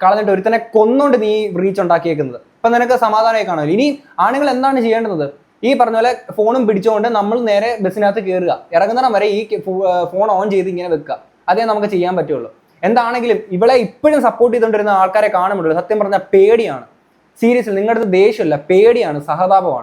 Speaker 3: കളഞ്ഞിട്ട് ഒരുത്തനെ കൊന്നുകൊണ്ട് നീ റീച്ച് ഉണ്ടാക്കിയേക്കുന്നത്. ഇപ്പൊ നിനക്ക് സമാധാനമായി കാണുമല്ലോ. ഇനി ആണുങ്ങൾ എന്താണ് ചെയ്യേണ്ടത് ഈ പറഞ്ഞ പോലെ ഫോണും പിടിച്ചുകൊണ്ട് നമ്മൾ നേരെ ബസ്സിനകത്ത് കയറുക ഇറങ്ങുന്നിടം വരെ ഈ ഫോൺ ഓൺ ചെയ്ത് ഇങ്ങനെ വെക്കുക. അതേ നമുക്ക് ചെയ്യാൻ പറ്റുള്ളൂ. എന്താണെങ്കിലും ഇവളെ ഇപ്പോഴും സപ്പോർട്ട് ചെയ്തുകൊണ്ടിരുന്ന ആൾക്കാരെ കാണുമ്പോൾ സത്യം പറഞ്ഞാൽ പേടിയാണ്. സീരിയസ്ലി നിങ്ങളുടെ ദേഷ്യമല്ല പേടിയാണ് സഹതാപമാണ്.